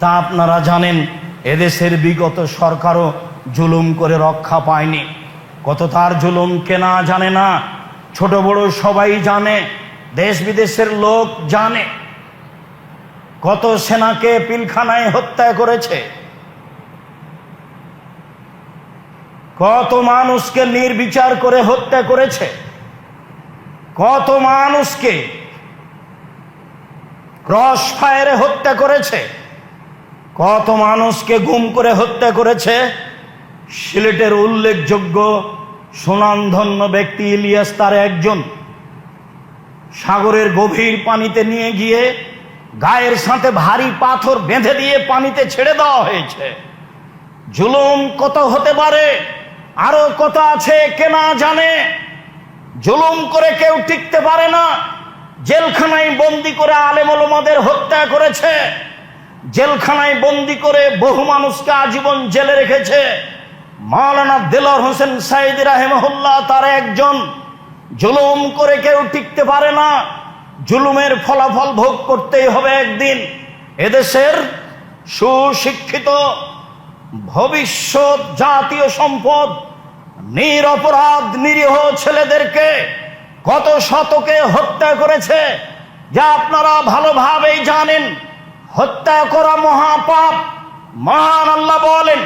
তা আপনারা জানেন, এদেশের বিগত সরকারও জুলুম করে রক্ষা পায়নি। কত তার জুলুম কেনা জানে না, ছোট বড় সবাই জানে, দেশ বিদেশের লোক জানে। কত সেনাকে পিলখানায় হত্যা করেছে। কত মানুষকে নির্বিচার করে হত্যা করেছে। কত মানুষকে ক্রস ফায়ারে হত্যা করেছে। কত মানুষকে গুম করে হত্যা করেছে? সিলেটের উল্লেখযোগ্য সুনামধন্য ব্যক্তি ইলিয়াস তার একজন। সাগরের গভীর পানিতে নিয়ে গিয়ে গায়ের সাথে ভারী পাথর বেঁধে দিয়ে পানিতে ছেড়ে দেওয়া হয়েছে। জুলুম কত হতে পারে? আরও কত আছে কে না জানে? জুলুম করে কেউ টিকতে পারে না। জেলখানায় বন্দি করে আলেমলমাদের হত্যা করেছে। জেলখানায় বন্দি করে বহু মানুষকে আজীবন জেলে রেখেছে। মাওলানা দেলর হোসেন সাইদ রাহেমহুল্লাহ তার একজন। জুলুম করে কেউ টিকতে পারে না। জুলুমের ফলাফল ভোগ করতেই হবে একদিন। এদেশের সুশিক্ষিত, ভবিষ্যৎ জাতীয় সম্পদ নিরপরাধ নিরীহ ছেলেদেরকে কত শতকে হত্যা করেছে, যা আপনারা ভালোভাবেই জানেন। হত্যা করা মহাপাপ। মহান আল্লাহ বলেন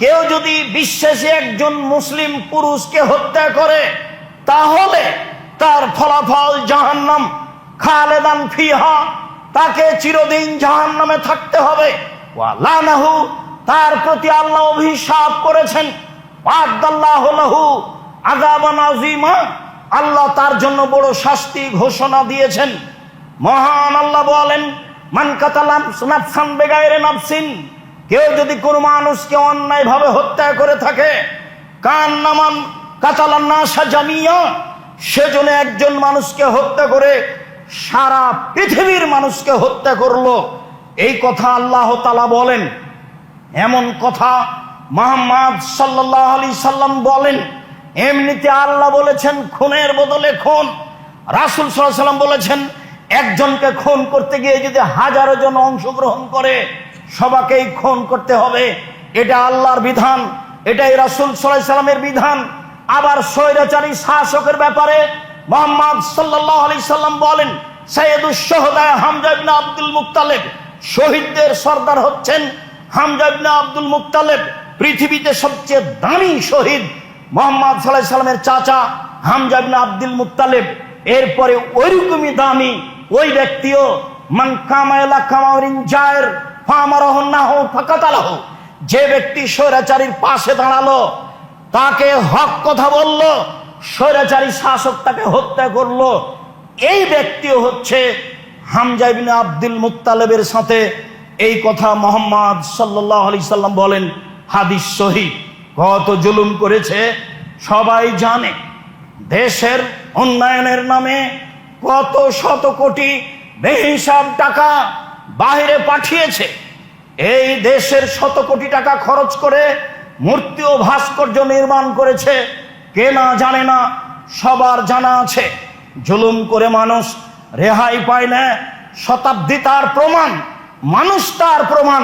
কেউ যদি বিশ্বাসী একজন মুসলিম পুরুষকে হত্যা করে, তাহলে তার ফলাফল জাহান্নাম, খালেদান ফিহা, তাকে চিরদিন জাহান্নামে থাকতে হবে। তার প্রতি আল্লাহ অভিশাপ করেছেন। ওয়াদাল্লাহু লাহু, আযাবান আযীমা, আল্লাহ তার জন্য বড় শাস্তি ঘোষণা দিয়েছেন। মহান আল্লাহ বলেন, মান কাতালাম নাফসান বেগাইরে নাফসিন কেউ যদি কোনো মানুষকে অন্যায়ভাবে হত্যা করে থাকে কান নামান কাতালান না সাজামিয়া সেজন্য একজন মানুষকে হত্যা করে সারা পৃথিবীর মানুষকে হত্যা করল। এই কথা আল্লাহ তালা বলেন। এমন কথা মোহাম্মদ সাল্লাহ আলি সাল্লাম বলেন। এমনিতে আল্লাহ বলেছেন, খুনের বদলে খুন রাসুল সাল্লাম বলেছেন একজনকে খুন করতে গিয়ে যদি হাজারো জন অংশগ্রহণ করে, সবাকেই খুন করতে হবে। এটা আল্লাহর বিধান, এটাই রাসুল সাল্লাহ সাল্লামের বিধান। আবার স্বৈরাচারী শাসকের ব্যাপারে মোহাম্মদ সাল্লাহ আলি সাল্লাম বলেন সৈয়দুল সোহদায় হামজা আব্দুল মুক্তালেব শহীদদের সর্দার হচ্ছেন হামজা ইবনে আব্দুল মুক্তালেব পৃথিবীতে সবচেয়ে দামি শহীদ মোহাম্মদ সাল্লাহ সাল্লামের চাচা হামজা ইবনে আব্দুল মুক্তালেব এরপরে ওইরকমই দামি ওই ব্যক্তিও মান জায়ের না হোক যে ব্যক্তি স্বৈরাচারীর পাশে দাঁড়াল, তাকে হক কথা বলল, স্বৈরাচারী শাসক তাকে হত্যা করল। এই ব্যক্তিও হচ্ছে হামজা ইবনে আব্দুল মুত্তালেবের সাথে এই কথা মোহাম্মদ সাল্লাম বলেন, হাদিস শহীদ কত জুলুম করেছে, সবাই জানে। দেশের উন্নয়নের নামে কত শত কোটি বেহিসাব টাকা বাইরে পাঠিয়েছে। এই দেশের শত কোটি টাকা খরচ করে মূর্তি ও ভাস্কর্য নির্মাণ করেছে। কে না জানে না, সবার জানা আছে। জুলুম করে মানুষ রেহাই পায় না। শতাব্দী তার প্রমাণ, মানুষ তার প্রমাণ।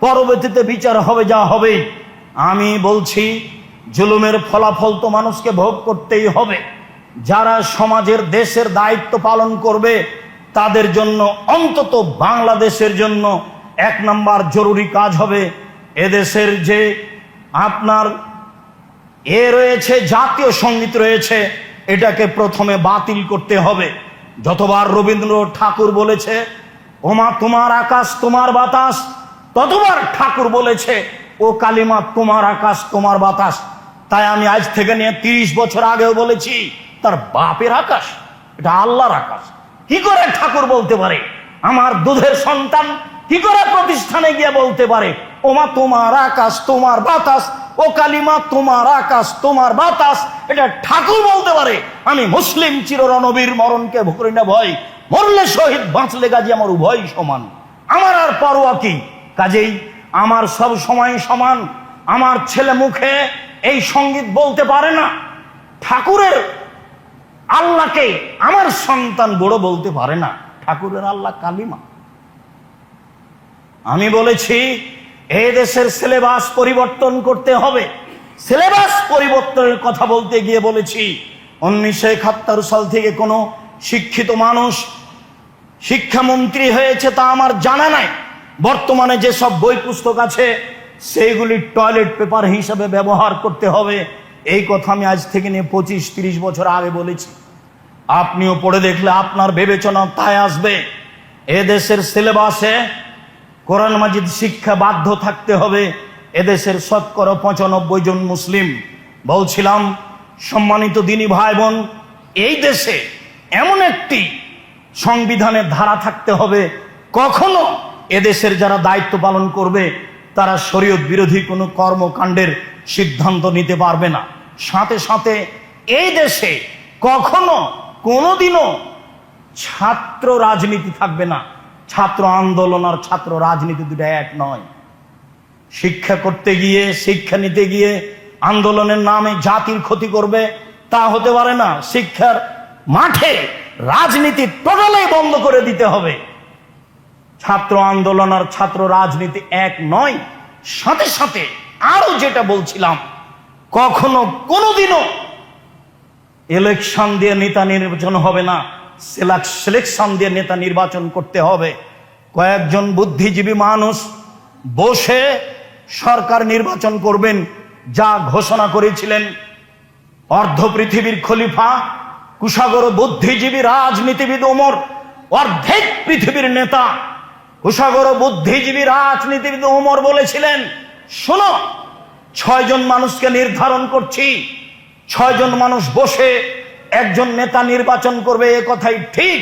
পরবর্তীতে বিচার হবে যা হবে। আমি বলছি, জুলুমের ফলাফল তো মানুষকে ভোগ করতেই হবে। যারা সমাজের দেশের দায়িত্ব পালন করবে, তাদের জন্য, অন্তত বাংলাদেশের জন্য এক নাম্বার জরুরি কাজ হবে এদেশের যে আপনার এ রয়েছে, জাতীয় সংগীত রয়েছে, এটাকে প্রথমে বাতিল করতে হবে। যতবার রবীন্দ্র ঠাকুর বলেছে, ওমা তোমার আকাশ, তোমার বাতাস, ততবার ঠাকুর বলেছে, ও কালিমা, তোমার আকাশ, তোমার বাতাস। তাই আমি আজ থেকে নিয়ে তিরিশ বছর আগেও বলেছি তার বাপের আকাশ, এটা আল্লাহর আকাশ। কি করে ঠাকুর বলতে পারে? আমার দুধের সন্তান কি করে প্রতিষ্ঠানে গিয়ে বলতে পারে? ওমা তোমার আকাশ, তোমার বাতাস, ও কালিমা তোমার আকাশ, তোমার বাতাস। এটা ঠাকুর বলতে পারে। আমি মুসলিম চির চিররণবীর মরণকে ভুকরি না ভয়। মরলে শহীদ, বাঁচলে গাজী আমার উভয় সমান। আমার আর পরোয়া কি? কাজেই আমার সব সময় সমান। আমার ছেলে মুখে এই সংগীত বলতে পারে না। ঠাকুরের আল্লাহকে আমার সন্তান বড় বলতে পারে না। ঠাকুরের আল্লাহ কালিমা। আমি বলেছি, এ দেশের সিলেবাস পরিবর্তন করতে হবে। সিলেবাস পরিবর্তনের কথা বলতে গিয়ে বলেছি, উনিশশো একাত্তর সাল থেকে কোনো শিক্ষিত মানুষ শিক্ষামন্ত্রী হয়েছে তা আমার জানা নাই। বর্তমানে যেসব বই পুস্তক আছে, সেইগুলি টয়লেট পেপার হিসাবে ব্যবহার করতে হবে। এই কথা আমি আজ থেকে নিয়ে পঁচিশ, তিরিশ বছর আগে বলেছি। আপনিও পড়ে দেখলে আপনার বিবেচনা তাই আসবে। এদেশের সিলেবাসে কোরআন মাজিদ শিক্ষা বাধ্য থাকতে হবে। এদেশের শতকরা পঁচানব্বই জন মুসলিম। বলছিলাম, সম্মানিত দিনী ভাই বোন এই দেশে এমন একটি সংবিধানের ধারা থাকতে হবে। কখনো এদেশের যারা দায়িত্ব পালন করবে তারা শরীয়ত বিরোধী কোনো কর্মকাণ্ডের সিদ্ধান্ত নিতে পারবে না। সাথে সাথে এই দেশে কখনো কোনোদিনও ছাত্র রাজনীতি থাকবে না। ছাত্র আন্দোলন আর ছাত্র রাজনীতি দুটো এক নয়। শিক্ষা করতে গিয়ে, শিক্ষা নিতে গিয়ে আন্দোলনের নামে জাতির ক্ষতি করবে, তা হতে পারে না। শিক্ষার মাঠে রাজনীতি টোটালাই বন্ধ করে দিতে হবে। ছাত্র আন্দোলন আর ছাত্র রাজনীতি এক নয়। সাথে সাথে আরও যেটা বলছিলাম, কখনো কোনোদিনও ইলেকশন দিয়ে নেতা নির্বাচন হবে না সিলেকশন দিয়ে নেতা নির্বাচন করতে হবে। কয়েকজন বুদ্ধিজীবী মানুষ বসে সরকার নির্বাচন করবেন, যা ঘোষণা করেছিলেন অর্ধ পৃথিবীর খলিফা কুশাগর বুদ্ধিজীবী রাজনীতিবিদ ওমর, অর্ধেক পৃথিবীর নেতা কুশাগর বুদ্ধিজীবী রাজনীতিবিদ ওমর বলেছিলেন, শোনো, ছয়জন মানুষকে নির্ধারণ করছি। ছয়জন মানুষ বসে একজন নেতা নির্বাচন করবে, এ কথাই ঠিক।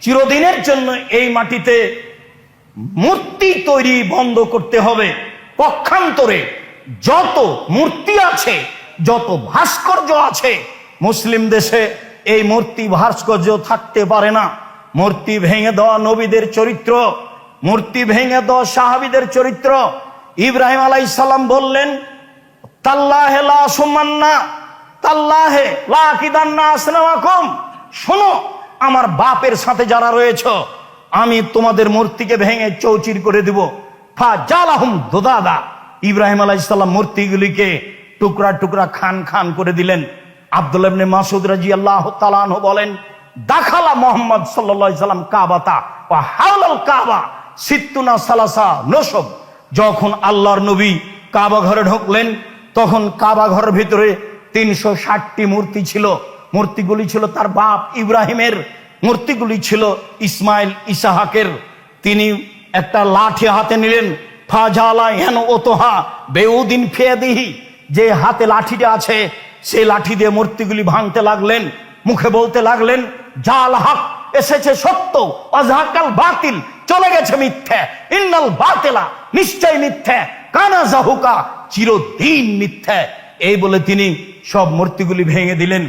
চিরদিনের জন্য এই মাটিতে মূর্তি তৈরি বন্ধ করতে হবে। পক্ষান্তরে যত মূর্তি আছে, যত ভাস্কর্য আছে, মুসলিম দেশে এই মূর্তি ভাস্কর্য থাকতে পারে না। মূর্তি ভেঙে দেওয়া নবীদের চরিত্র মূর্তি ভেঙে দেওয়া সাহাবিদের চরিত্র। ইব্রাহিম আলাই আলাইসাল্লাম বললেন, তাল্লাহে লা সুমান্না, তাল্লাহে লা কিদান্না আসলামাকুম শোনো, আমার বাপের সাথে যারা রয়েছ, আমি তোমাদের মূর্তিকে ভেঙে চৌচির করে দিব। ফা জালাহুম দোদাদা। ইব্রাহিম আলাইসাল্লাম মূর্তিগুলিকে টুকরা টুকরা খান খান করে দিলেন। আব্দুল মাসুদ রাজি আল্লাহ তালানহ বলেন, দাখালা মোহাম্মদ সাল্লাল্লাহু সাল্লাম কাবাতা ও হাওলাল কাবা। সিত্তুনা সালাসা, নসব। যখন আল্লাহর নবী কাবা ঘরে ঢুকলেন, তখন কাবা ঘরের ভিতরে তিনশো ষাটটি মূর্তি ছিল। মূর্তিগুলি ছিল তার বাপ ইব্রাহিমের। মূর্তিগুলি ছিল ইসমাইল ইসাহাকের। তিনি একটা লাঠি হাতে নিলেন, ফাজালা হেন ওতোহা বেউদিন ফেয়াদিহি। যে হাতে লাঠিটা আছে, সেই লাঠি দিয়ে মূর্তিগুলি ভাঙতে লাগলেন, মুখে বলতে লাগলেন, জাল হক এসেছে সত্য, অজাকাল বাতিল, চলে গেছে মিথ্যে। ইন্নাল বাতেলা, নিশ্চয় মিথ্যে। কানা জাহুকা, চিরদিন মিথ্যে। এই বলে তিনি সব মূর্তিগুলি ভেঙে দিলেন।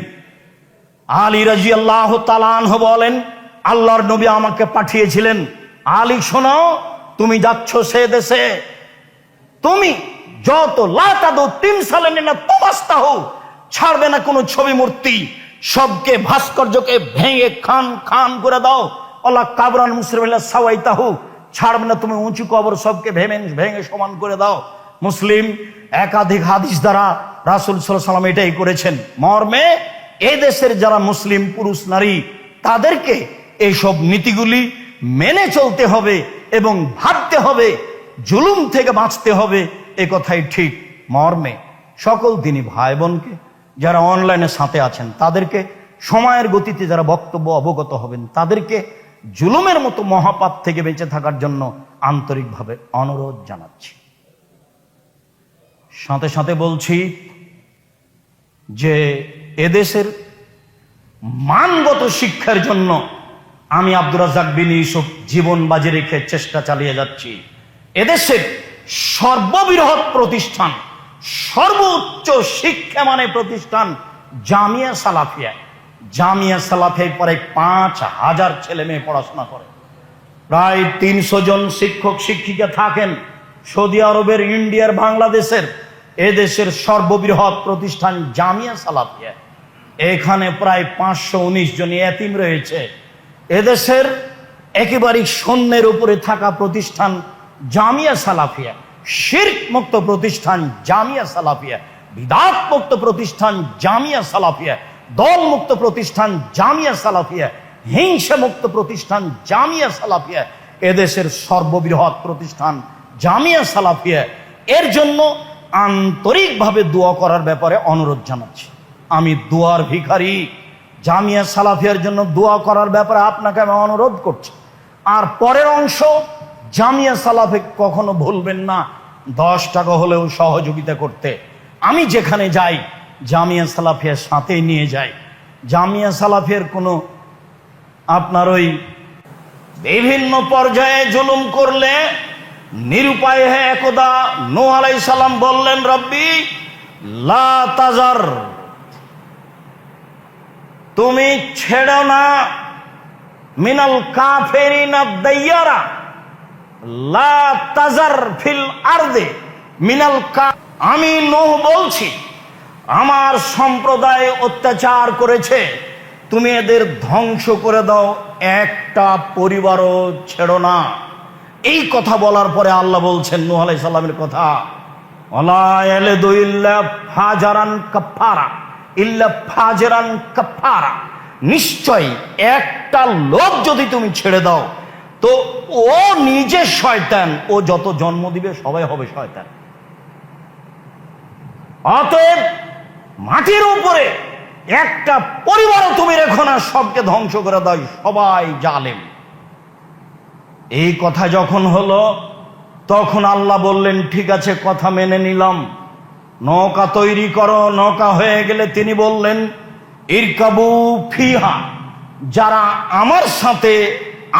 আলী রাজি আল্লাহ তালানহ বলেন, আল্লাহর নবী আমাকে পাঠিয়েছিলেন। আলী শোনাও তুমি যাচ্ছ সে দেশে। তুমি যত লাতাদো তিন সালে না তোমাস্তাহ ছাড়বে না কোনো ছবি মূর্তি। সবকে ভাস্কর্যকে ভেঙে খান খান করে দাও। আল্লাহ কাবরান মুসলিম সাওয়াই তাহু ছাড়বে না তুমি উঁচু কবর সবকে ভেঙে ভেঙে সমান করে দাও। মুসলিম একাধিক হাদিস দ্বারা রাসুল সাল্লাম এটাই করেছেন। মর্মে এ দেশের যারা মুসলিম পুরুষ নারী, তাদেরকে এইসব নীতিগুলি মেনে চলতে হবে এবং ভাবতে হবে, জুলুম থেকে বাঁচতে হবে, এ কথাই ঠিক মর্মে। সকল দিনই ভাই বোনকে যারা অনলাইনে সাথে আছেন, তাদেরকে সময়ের গতিতে যারা বক্তব্য অবগত হবেন, তাদেরকে জুলুমের মতো মহাপাপ থেকে বেঁচে থাকার জন্য আন্তরিকভাবে অনুরোধ জানাচ্ছি। সাথে সাথে বলছি যে এদেশের মানগত শিক্ষার জন্য আমি আব্দুর রাজাক বিন ইউসুফ জীবন বাজি রেখে চেষ্টা চালিয়ে যাচ্ছি। এদেশের সর্ববৃহৎ প্রতিষ্ঠান সর্বোচ্চ শিক্ষা মানে প্রতিষ্ঠান জামিয়া সালাফিয়া। জামিয়া সালাফিয়ায় পরে পাঁচ হাজার ছেলে মেয়ে পড়াশোনা করে। প্রায় তিনশো জন শিক্ষক, শিক্ষিকা থাকেন সৌদি আরবের, ইন্ডিয়ার, বাংলাদেশের। এদেশের সর্ববৃহৎ প্রতিষ্ঠান জামিয়া সালাফিয়া। এখানে প্রায় পাঁচশো উনিশ জন এতিম রয়েছে। এদেশের একেবারেই শূন্যের উপরে থাকা প্রতিষ্ঠান জামিয়া সালাফিয়া। শির্ক মুক্ত প্রতিষ্ঠান জামিয়া সালাফিয়া, বিদাত মুক্ত প্রতিষ্ঠান জামিয়া সালাফিয়া, দল মুক্ত প্রতিষ্ঠান জামিয়া সালাফিয়া, হিংসা মুক্ত প্রতিষ্ঠান জামিয়া সালাফিয়া, এদেশের সর্ববৃহৎ প্রতিষ্ঠান জামিয়া সালাফিয়া। এর জন্য আন্তরিকভাবে দোয়া করার ব্যাপারে অনুরোধ জানাচ্ছি। আমি দোয়ার ভিখারি, জামিয়া সালাফিয়ার জন্য দোয়া করার ব্যাপারে আপনাকে আমি অনুরোধ করছি। আর পরের অংশ জামিয়া সালাফে কখনো ভুলবেন না। দশ টাকা হলেও সহযোগিতা করতে। আমি যেখানে যাই, জামিয়া সালাফিয়ার সাথেই নিয়ে যাই। জামিয়া সালাফের কোনো আপনার ওই বিভিন্ন পর্যায়ে জুলুম করলে নিরুপায় হয়ে একদা নো আলাই সালাম বললেন, রব্বি, লা তাজার। তুমি ছেড়ো না। মিনাল কাফেরিনা দাইয়ারা। লা তাজার ফিল আমি নোহ বলছি, আমার সম্প্রদায় অত্যাচার করেছে, তুমি এদের ধ্বংস করে দাও, একটা পরিবারও ছেড়ো না। এই কথা বলার পরে আল্লাহ বলছেন, নূহ সালামের কথা নিশ্চয় একটা লোক যদি তুমি ছেড়ে দাও তো ও নিজে শয়তান। ও যত জন্ম দিবে, সবাই হবে শয়তান। অতএব মাটির উপরে একটা পরিবারও তুমি রেখো না, সবকে ধ্বংস করে দাও, সবাই জালেম। এই কথা যখন হলো, তখন আল্লাহ বললেন, ঠিক আছে, কথা মেনে নিলাম। নৌকা তৈরি করো, নৌকা হয়ে গেলে তিনি বললেন, ইরকাবু ফিহা, যারা আমার সাথে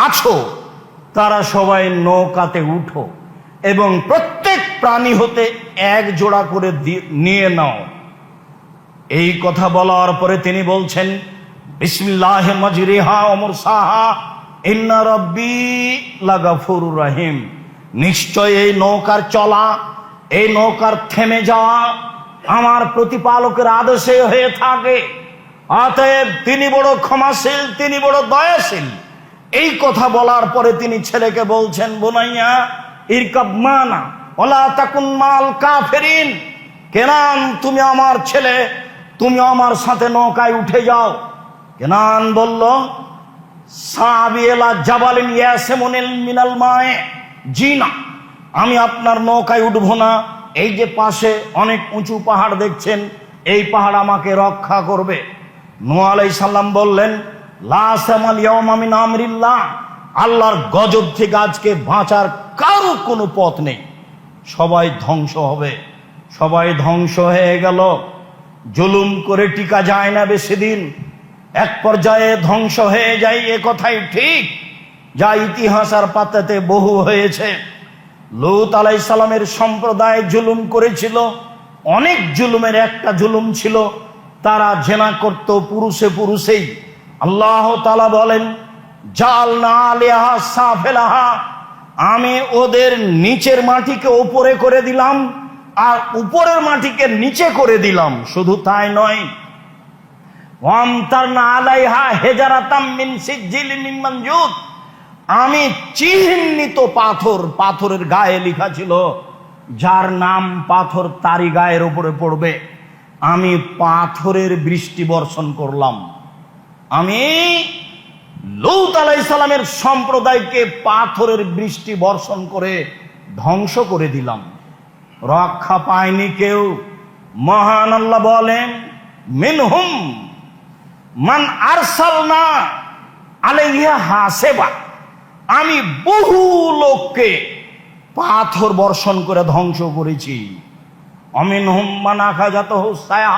আছো তারা সবাই নৌকাতে উঠো এবং প্রত্যেক প্রাণী হতে এক জোড়া করে নিয়ে নাও। এই কথা বলার পরে তিনি বলছেন, বিসমিল্লাহ মজরিহা অমর সাহা ইন্না রব্বি লাগাফুর রাহিম। নিশ্চয় এই নৌকার চলা, এই নৌকার থেমে যাওয়া আমার প্রতিপালকের আদেশে হয়ে থাকে। অতএব তিনি বড় ক্ষমাশীল, তিনি বড় দয়াশীল। এই কথা বলার পরে তিনি ছেলেকে বলছেন, বোনাইয়া, ইরকাব মানা ওলা তাকুন মাল কাফেরিন। কেনান, তুমি আমার ছেলে, তুমি আমার সাথে নৌকায় উঠে যাও। কেনান বলল সাবিয়েলা জাবালিন ইয়াসেমনিল মিনাল মায়ে জি না আমি আপনার নৌকায় উঠবো না। এই যে পাশে অনেক উঁচু পাহাড় দেখছেন, এই পাহাড় আমাকে রক্ষা করবে। নোয়া সাল্লাম বললেন আল্লাহর গজব থেকে আজকে বাঁচার কারও কোনো পথ নেই। সবাই ধ্বংস হবে। সবাই ধ্বংস হয়ে গেল। জুলুম করে টিকা যায় না বেশি দিন। এক পর্যায়ে ধ্বংস হয়ে যায়, এ কথাই ঠিক। যা ইতিহাস আর পাতাতে বহু হয়েছে। লুত আলাই সালামের সম্প্রদায় জুলুম করেছিল। অনেক জুলুমের একটা জুলুম ছিল, তারা জেনা করত পুরুষে পুরুষেই। আল্লাহ তালা বলেন, জাল না আলিয়াহা, সাফেলাহা। আমি ওদের নিচের মাটিকে ওপরে করে দিলাম, আর উপরের মাটিকে নিচে করে দিলাম। শুধু তাই নয় আমি চিহ্নিত পাথর, পাথরের গায়ে লেখা ছিল, যার নাম পাথর তারি গায়ের উপরে পড়বে। আমি পাথরের বৃষ্টি বর্ষণ করলাম। আমি লৌত আলাইসালামের সম্প্রদায়কে পাথরের বৃষ্টি বর্ষণ করে ধ্বংস করে দিলাম। রক্ষা পায়নি কেউ। মহান আল্লাহ বলেন, মিনহুম মান আরসাল না আলাইহা হাসেবা। আমি বহু লোককে পাথর বর্ষণ করে ধ্বংস করেছি। অমিন হুম্মান আখাজাত হুসায়া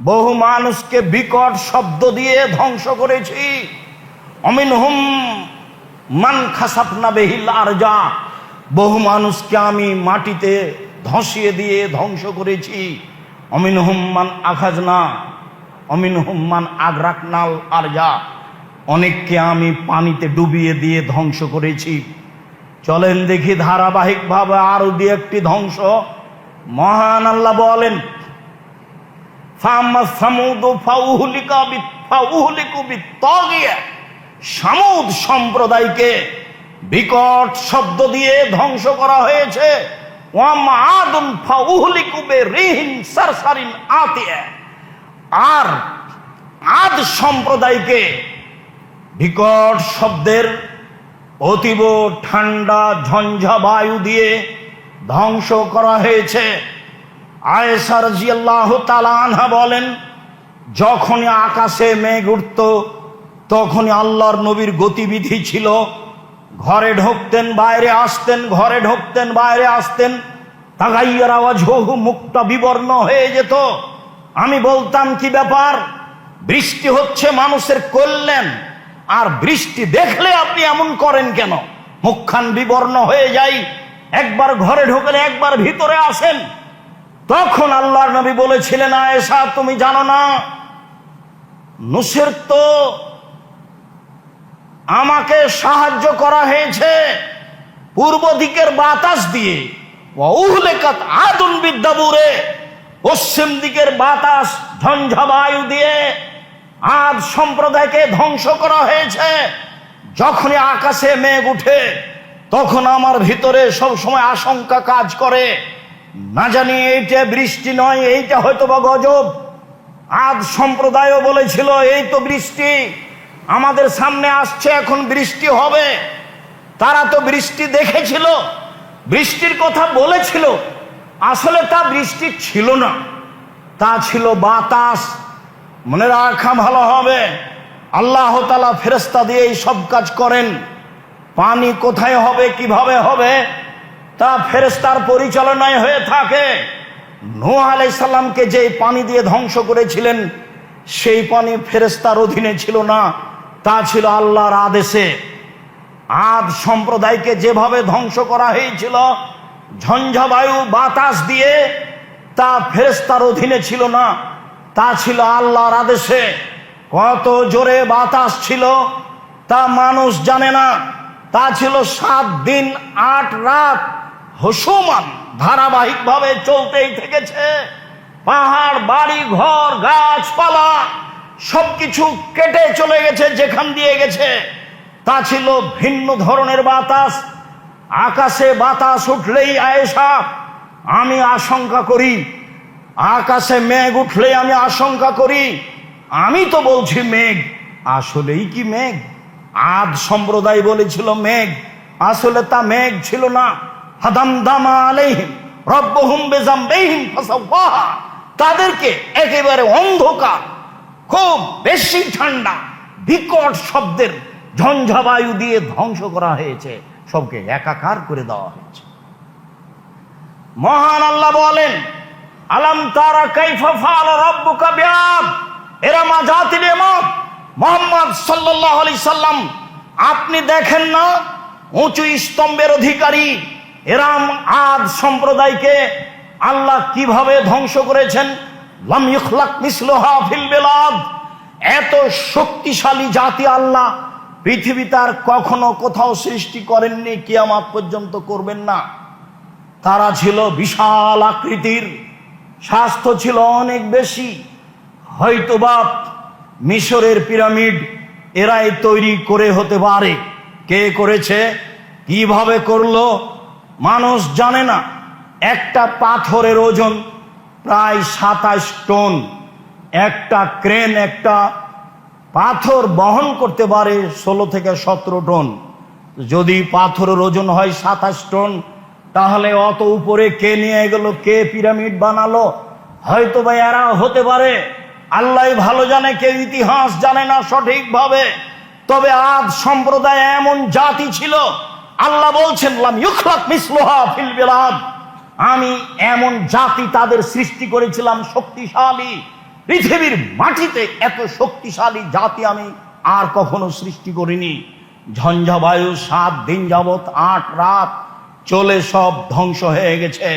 বহু মানুষকে বিকট শব্দ দিয়ে ধ্বংস করেছি। অমিন হুম মান খাসাফনা বেহিল আর যা বহু মানুষকে আমি মাটিতে ধসিয়ে দিয়ে ধ্বংস করেছি। অমিন হুম্মান আখাজনা অমিন হুম্মান আগ্রাক নাল আর যা অনেককে আমি পানিতে ডুবিয়ে দিয়ে ধ্বংস করেছি। চলেন দেখি ধারাবাহিকভাবে আরও দিয়ে একটি ধ্বংস। মহান আল্লাহ বলেন সামুদু সম্প্রদায়কে বিকট শব্দ দিয়ে ধ্বংস করা হয়েছে। আর আদ সম্প্রদায়কে বিকট শব্দের অতীব ঠান্ডা ঝঞ্ঝা বায়ু দিয়ে ধ্বংস করা হয়েছে। আয়েসার জিয়াল্লাহ তালানহা বলেন, যখনই আকাশে মেঘ উঠত, তখনই আল্লাহর নবীর গতিবিধি ছিল। ঘরে ঢুকতেন, বাইরে আসতেন, ঘরে ঢুকতেন, বাইরে আসতেন। তাগাইয়ার আওয়াজ হহু মুক্তা বিবর্ণ হয়ে যেত। আমি বলতাম, কি ব্যাপার? বৃষ্টি হচ্ছে মানুষের কল্যাণ। আর বৃষ্টি দেখলে আপনি এমন করেন কেন? মুখখান বিবর্ণ হয়ে যাই একবার ঘরে ঢুকলে একবার ভিতরে আসেন। তখন আল্লাহর নবী বলেছিলেন, আয়েশা, তুমি জানো না নুসের তো আমাকে সাহায্য করা হয়েছে পূর্ব দিকের বাতাস দিয়ে। উহলেকাত আদুন বিদ্যাপুরে পশ্চিম দিকের বাতাস ঝঞ্ঝা বায়ু দিয়ে আদ সম্প্রদায়কে ধ্বংস করা হয়েছে। যখনই আকাশে মেঘ উঠে, তখন আমার ভিতরে সব সময় আশঙ্কা কাজ করে। না জানি এইটা বৃষ্টি নয়, এইটা হয়তো বা গজব। আদ সম্প্রদায়ও বলেছিল, এই তো বৃষ্টি, আমাদের সামনে আসছে, এখন বৃষ্টি হবে। তারা তো বৃষ্টি দেখেছিল, বৃষ্টির কথা বলেছিল। আসলে তা বৃষ্টি ছিল না, তা ছিল বাতাস। মনে রাখা ভালো হবে, আল্লাহ তালা ফেরস্তা দিয়ে এই সব কাজ করেন। পানি কোথায় হবে, কীভাবে হবে তা ফেরেস্তার পরিচালনায় হয়ে থাকে। নোহ আলাইসাল্লামকে যে পানি দিয়ে ধ্বংস করেছিলেন, সেই পানি ফেরেস্তার অধীনে ছিল না, তা ছিল আল্লাহর আদেশে। আদ সম্প্রদায়কে যেভাবে ধ্বংস করা হয়েছিল ঝঞ্ঝাবায়ু বাতাস দিয়ে, তা ফেরেস্তার অধীনে ছিল না, তা ছিল আল্লাহর আদেশে। কত জোরে বাতাস ছিল, তা মানুষ জানে না। তা ছিল সাত দিন, আট রাত। হসুমান ধারাবাহিকভাবে চলতেই থেকেছে। পাহাড়, বাড়ি, ঘর, গাছপালা, সবকিছু কেটে চলে গেছে, যেখান দিয়ে গেছে। তা ছিল ভিন্ন ধরনের বাতাস। আকাশে বাতাস উঠলেই আয়েশা, আমি আশঙ্কা করি। আকাশে মেঘ উঠলেই আমি আশঙ্কা করি। আমি তো বলছি মেঘ, আসলেই কি মেঘ? আদ সম্প্রদায় বলেছিল মেঘ। আসলে তা মেঘ ছিল না। হাদাম দামা আলাইহিম, রব্বহুম বেজামবেহিম ফাসাওয়াহা। তাদেরকে একেবারে অন্ধকার, খুব বেশি ঠান্ডা, বিকট শব্দের ঝঞ্ঝাবায়ু দিয়ে ধ্বংস করা হয়েছে। সবকে একাকার করে দেওয়া হয়েছে। মহান আল্লাহ বলেন, আলাম তারা কাইফা ফাল রব্বুকা বিআদ। এরা মাজাতিল ইমাম। মোহাম্মদ সাল্লাল্লাহু আলাইহি সাল্লাম, আপনি দেখেন না, উঁচু স্তম্ভের অধিকারী, এরাম আদ সম্প্রদায়কে আল্লাহ কীভাবে ধ্বংস করেছেন? এত শক্তিশালী জাতি আল্লাহ পৃথিবী তার কখনো কোথাও সৃষ্টি করেননি, কিয়ামাত পর্যন্ত করবেন না। তারা ছিল বিশাল আকৃতির, স্বাস্থ্য ছিল অনেক বেশি, হয়তোবা মিশরের পিরামিড এরাই তৈরি করে হতে পারে। কে করেছে? কীভাবে করল? মানুষ জানে না। একটা পাথরের ওজন প্রায় সাতাশ টন। একটা ক্রেন, একটা পাথর বহন করতে পারে ষোলো থেকে সতেরো টন। যদি পাথরের ওজন হয় সাতাশ টন, তাহলে অত উপরে কে নিয়ে গেল? কে পিরামিড বানালো? হয়তো বা এরা হতে পারে। আল্লাহ ভালো জানে, কেউ ইতিহাস জানে না সঠিকভাবে। তবে আজ সম্প্রদায় এমন জাতি ছিল, আল্লাহ বলছেন আমি এমন জাতি তাদের সৃষ্টি করেছিলাম শক্তিশালী। পৃথিবীর মাটিতে এত শক্তিশালী জাতি আমি আর কখনো সৃষ্টি করিনি। ঝঞ্ঝাবায়ু সাত দিন যাবৎ আট রাত চলে সব ধ্বংস হয়ে গেছে।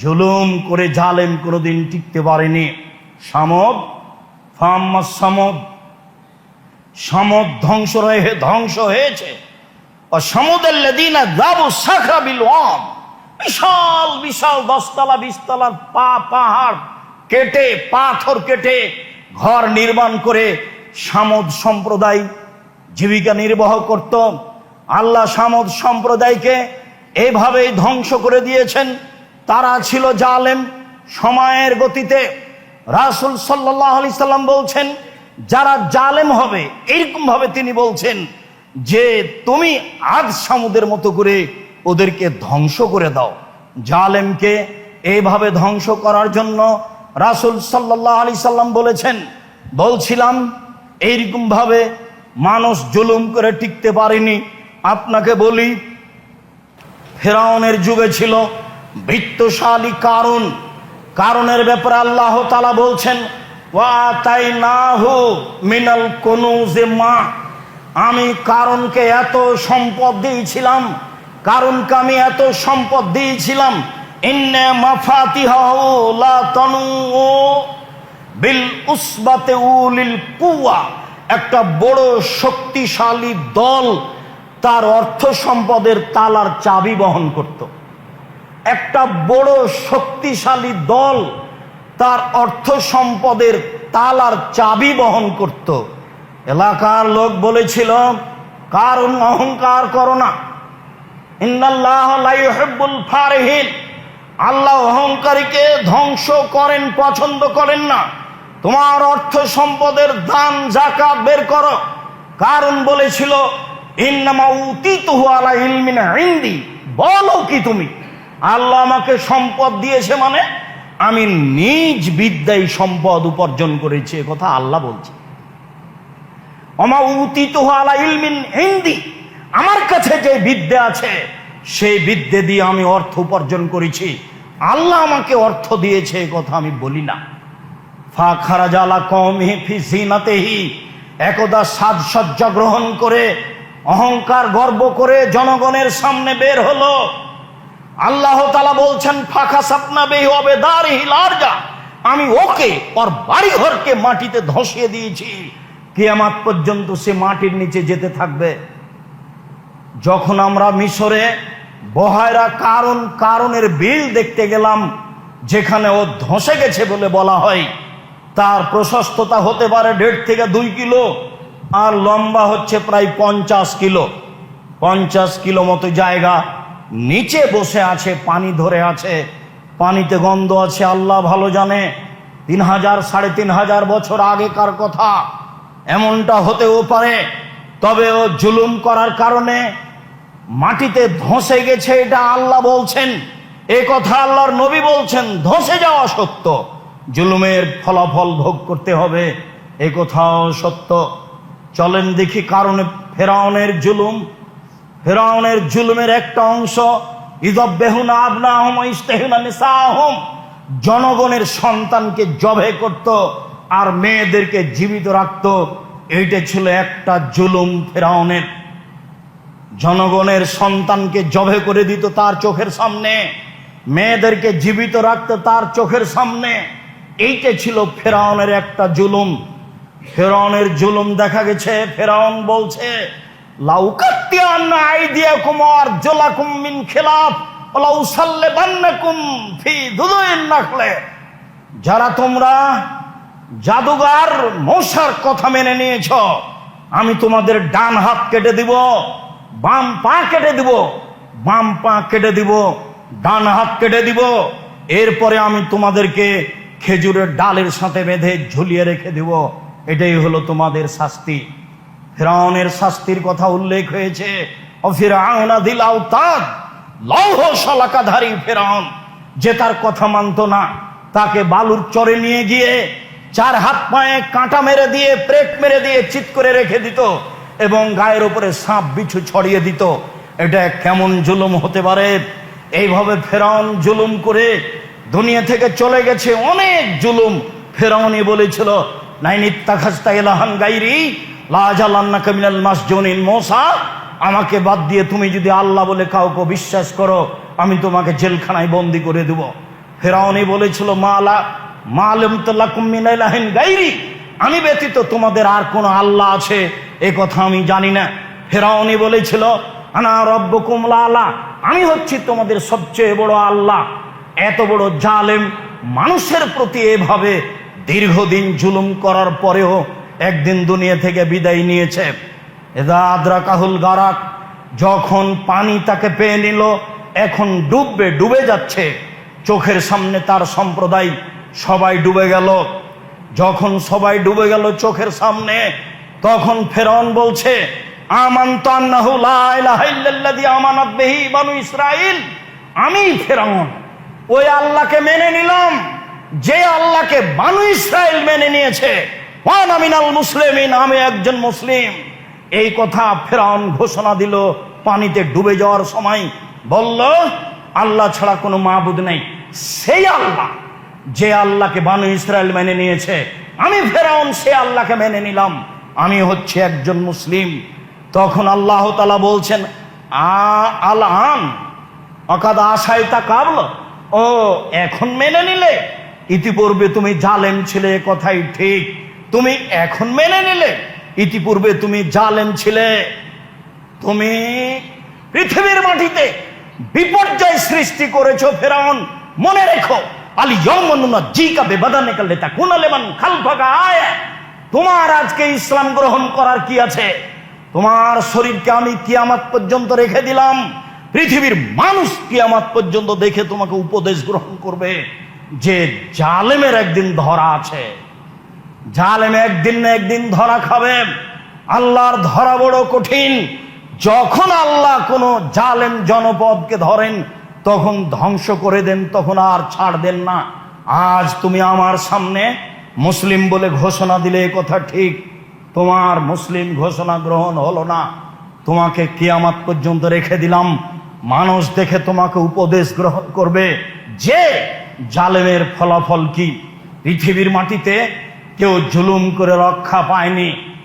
জুলুম করে জালেম কোনোদিন টিকতে পারেনি। সামদ ফাম্মাস সামদ সমদ ধ্বংস হয়ে, ধ্বংস হয়েছে। বিশাল বিশাল দশতলা, বিশতলার পা, পাহাড় কেটে, পাথর কেটে ঘর নির্মাণ করে সামদ সম্প্রদায় জীবিকা নির্বাহ করত। আল্লাহ সামদ সম্প্রদায়কে এইভাবেই ধ্বংস করে দিয়েছেন। তারা ছিল জালেম। সময়ের গতিতে রাসুল সাল্লাহ আলি সাল্লাম বলছেন, যারা জালেম হবে এইরকম ভাবে তিনি বলছেন যে, তুমি আজ সামুদের মতো করে ওদেরকে ধ্বংস করে দাও। জালেমকে এইভাবে ধ্বংস করার জন্য রাসুল সাল্লাহ আলি সাল্লাম বলেছেন। বলছিলাম এইরকম ভাবে মানুষ জুলুম করে টিকতে পারেনি। আপনাকে বলি, ফেরাউনের যুগে ছিল বৃত্তশালী কারণ। কারণের ব্যাপারে আল্লাহ তালা বলছেন মিনাল মা। আমি কারণকে এত সম্পদ দিয়েছিলাম, কারণকে আমি এত সম্পদ দিয়েছিলাম, ইন্নে মাফাতিহাহু লা তনু বিল উসবাতে উলিল কুয়া একটা বড় শক্তিশালী দল তার অর্থ সম্পদের তালার চাবি বহন করত। একটা বড় শক্তিশালী দল তার অর্থ সম্পদের তালার চাবি বহন করত। এলাকার লোক বলেছিল কারণ অহংকার করো না। আল্লাহ অহংকারীকে ধ্বংস করেন, পছন্দ করেন না। তোমার অর্থ সম্পদের দান, জাকাত বের করো। কারণ বলেছিল ইলমিন বলো কি তুমি? আল্লাহ আমাকে সম্পদ দিয়েছে মানে আমি নিজ বিদ্যায় সম্পদ উপার্জন করেছি কথা আল্লাহ বলছে। অমা উতিতুহু আলা ইলমিন ইনদি, আমার কাছে যে বিদ্যা আছে, সেই বিদ্যে দিয়ে আমি অর্থ উপার্জন করেছি। আল্লাহ আমাকে অর্থ দিয়েছে কথা আমি বলি না। ফা খারাজালা কম ফি জিনাতেহি, একদা সাজসজ্জা গ্রহণ করে, অহংকার গর্ব করে জনগণের সামনে বের হলো। আল্লাহ তালা বলছেন, ফাঁকা সাপনা বেহি হবে দার হিলারজা আমি ওকে, ওর বাড়ি ঘরকে মাটিতে ধসিয়ে দিয়েছি। কেয়ামাত পর্যন্ত সে মাটির নিচে যেতে থাকবে। যখন আমরা মিশরে বহায়রা কারণ, কারণের বিল দেখতে গেলাম, যেখানে ও ধসে গেছে বলে বলা হয়, তার প্রশস্ততা হতে পারে দেড় থেকে দুই কিলো, আর লম্বা হচ্ছে প্রায় পঞ্চাশ কিলো। পঞ্চাশ কিলো মতো জায়গা। নিচে বসে আছে, পানি ধরে আছে। পানিতে গন্ধ আছে, আল্লাহ ভালো জানে। তিন হাজার, সাড়ে তিন হাজার বছর আগেকার কথা। এমনটা হতেও পারে, তবে ও জুলুম করার কারণে মাটিতে ধসে গেছে, এটা আল্লাহ বলছেন। এ কথা আল্লাহর নবী বলছেন, ধসে যাওয়া সত্য। জুলুমের ফলাফল ভোগ করতে হবে, এ কথাও সত্য। চলেন দেখি কারণে ফেরাউনের জুলুম। ফেরাউনের জুলুমের একটা অংশ ইদবেহুনা আবনা আহম ইস্তেহুনা নিসাহম। জনগণের সন্তানকে জবে করত আর মেয়েদেরকে জীবিত রাখত। এইটা ছিল একটা জুলুম ফেরাউনের। জনগণের সন্তানকে জবে করে দিত তার চোখের সামনে। মেয়েদেরকে জীবিত রাখতো তার চোখের সামনে। এইটা ছিল ফেরাউনের একটা জুলুম। ফেরাউনের জুলুম দেখা গেছে। ফেরাউন বলছে যারা তোমরা জাদুগার মশার কথা মেনে নিয়েছ, আমি তোমাদের ডান হাত কেটে দিব, বাম পা কেটে দিব, বাম পা কেটে দিব, ডান হাত কেটে দিব। এরপরে আমি তোমাদেরকে খেজুরের ডালের সাথে বেঁধে ঝুলিয়ে রেখে দিব। এটাই হলো তোমাদের শাস্তি। ফেরাউনের শাস্তির কথা উল্লেখ হয়েছে। ফেরাউন যে তার কথা মানত না, তাকে বালুর চরে নিয়ে গিয়ে চার হাত পায়ে কাঁটা মেরে দিয়ে প্রেট মেরে দিয়ে চিত করে রেখে দিত এবং গায়ের উপরে সাপ, বিছু ছড়িয়ে দিত। এটা কেমন জুলুম হতে পারে? এইভাবে ফেরাউন জুলুম করে দুনিয়া থেকে চলে গেছে। অনেক জুলুম ফেরাউনই বলেছিল নাইনিত্তা খাস্তা এলাহান গাইরি লাজালান্না কামিনাল মাসজনিন, মোসা, আমাকে বাদ দিয়ে তুমি যদি আল্লাহ বলে কাউকে বিশ্বাস করো, আমি তোমাকে জেলখানায় বন্দি করে দেব। ফেরাউনই বলেছিল, মালা মালম তাল্লাহিন গাইরি। আমি ব্যতীত তোমাদের আর কোন আল্লাহ আছে? এ কথা আমি জানি না। ফেরাউনি বলেছিল, আনা রব্ব কুমলা আমি হচ্ছি তোমাদের সবচেয়ে বড় আল্লাহ। এত বড় জালেম মানুষের প্রতি এভাবে দীর্ঘদিন জুলুম করার পরেও একদিন দুনিয়া থেকে বিদায় নিয়েছে। এদা আদ্রা কাহুল গারাক, যখন পানি তাকে পেয়ে নিল, এখন ডুববে, ডুবে যাচ্ছে। চোখের সামনে তার সম্প্রদায় সবাই ডুবে গেল। যখন সবাই ডুবে গেল চোখের সামনে, তখন ফেরন বলছে আমি ফেরাউন, ওই আল্লাহকে মেনে নিলাম। যে আল্লাহকে বানু ইসরাইল মেনে নিয়েছে ওয়ান আমিনাল মুসলিমিন, আমি একজন মুসলিম। এই কথা ফেরাউন ঘোষণা দিল, পানিতে ডুবে যাওয়ার সময়। বলল, আল্লাহ ছাড়া কোনো মাহবুদ নেই। সেই আল্লাহ যে আল্লাহকে বানু ইসরায়েল মেনে নিয়েছে। আমি ফেরাউন, সে আল্লাহকে মেনে নিলাম। আমি হচ্ছে একজন মুসলিম। তখন আল্লাহ তালা বলছেন আল আন অকাদ আশায় তা কাবল, ও, এখন মেনে নিলে। ইতিপূর্বে তুমি জালেম ছিলে কথাই ঠিক। তুমি এখন মেনে নিলে। ইতিপূর্বে তুমি জালেম ছিলে। তুমি পৃথিবীর মাটিতে বিপর্যয় সৃষ্টি করেছ, ফেরাউন। মনে রেখো, আলি ইয়মনুনা জিকা বেবাদানে কালে তা কুনালেমান খালফাকা আয়। তোমার আজকে ইসলাম গ্রহণ করার কি আছে? তোমার শরীরকে আমি কিয়ামাত পর্যন্ত রেখে দিলাম। পৃথিবীর মানুষ কিয়ামাত পর্যন্ত দেখে তোমাকে উপদেশ গ্রহণ করবে। যে জালেমের একদিন ধরা আছে। জালেম একদিন না একদিন ধরা খাবে। আল্লাহর ধরা বড় কঠিন। যখন আল্লাহ কোনো জালেম জনপদকে ধরেন, তখন ধ্বংস করে দেন, তখন আর ছাড় দেন না। আজ তুমি আমার সামনে মুসলিম বলে ঘোষণা দিলে কথা ঠিক। তোমার মুসলিম ঘোষণা গ্রহণ হলো না। তোমাকে কিয়ামাত পর্যন্ত রেখে দিলাম। মানুষ দেখে তোমাকে উপদেশ গ্রহণ করবে যে জালেমের ফলাফল কি? পৃথিবীর মাটিতে কেউ জুলুম করে রক্ষা পায়নি।